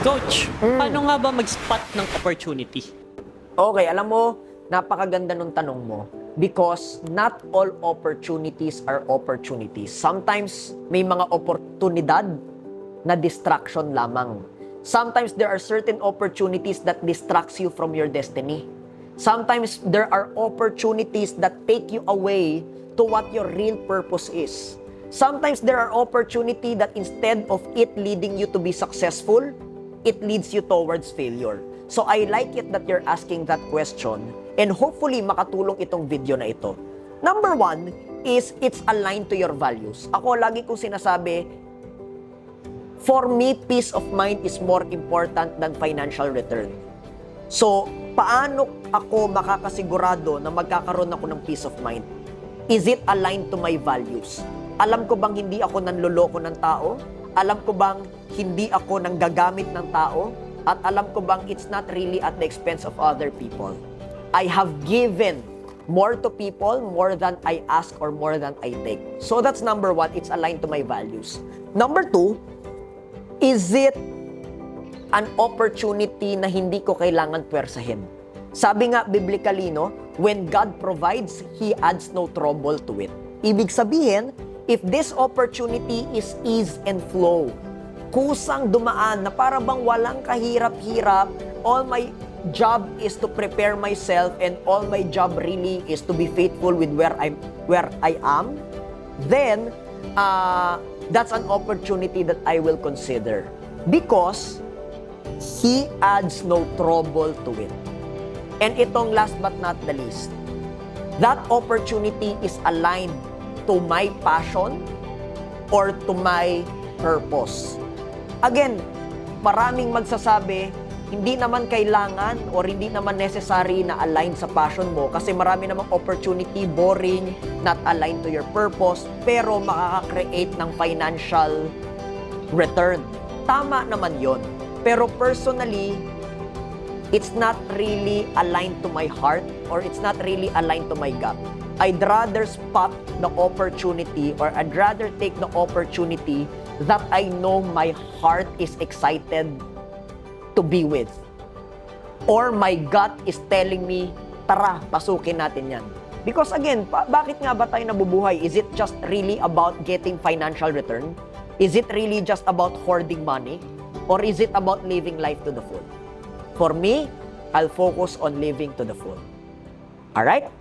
Coach, paano nga ba mag-spot ng opportunity? Okay, alam mo, napakaganda nung tanong mo. Because not all opportunities are opportunities. Sometimes may mga oportunidad na distraction lamang. Sometimes there are certain opportunities that distracts you from your destiny. Sometimes there are opportunities that take you away to what your real purpose is. Sometimes there are opportunity that instead of it leading you to be successful, it leads you towards failure. So I like it that you're asking that question and hopefully makatulong itong video na ito. Number one is it's aligned to your values. Ako lagi kong sinasabi, for me, peace of mind is more important than financial return. So, paano ako makakasigurado na magkakaroon ako ng peace of mind? Is it aligned to my values? Alam ko bang hindi ako nanloloko ng tao? Alam ko bang hindi ako nang gagamit ng tao? At alam ko bang it's not really at the expense of other people? I have given more to people more than I ask or more than I take. So that's number one, it's aligned to my values. Number two, is it an opportunity na hindi ko kailangan pwersahin. Sabi nga biblically, no, when God provides, He adds no trouble to it. Ibig sabihin, if this opportunity is ease and flow, kusang dumaan na para bang walang kahirap-hirap, all my job is to prepare myself and all my job really is to be faithful with where I'm where I am, then uh, that's an opportunity that I will consider because He adds no trouble to it. And itong last but not the least, that opportunity is aligned to my passion or to my purpose. Again, maraming magsasabi, hindi naman kailangan or hindi naman necessary na align sa passion mo kasi marami namang opportunity, boring, not aligned to your purpose, pero makaka-create ng financial return. Tama naman yon. Pero personally, it's not really aligned to my heart or it's not really aligned to my gut. I'd rather spot the opportunity or I'd rather take the opportunity that I know my heart is excited to be with. Or my gut is telling me, tara, pasukin natin yan. Because again, pa- bakit nga ba tayo nabubuhay? Is it just really about getting financial return? Is it really just about hoarding money? Or is it about living life to the full? For me, I'll focus on living to the full. Alright?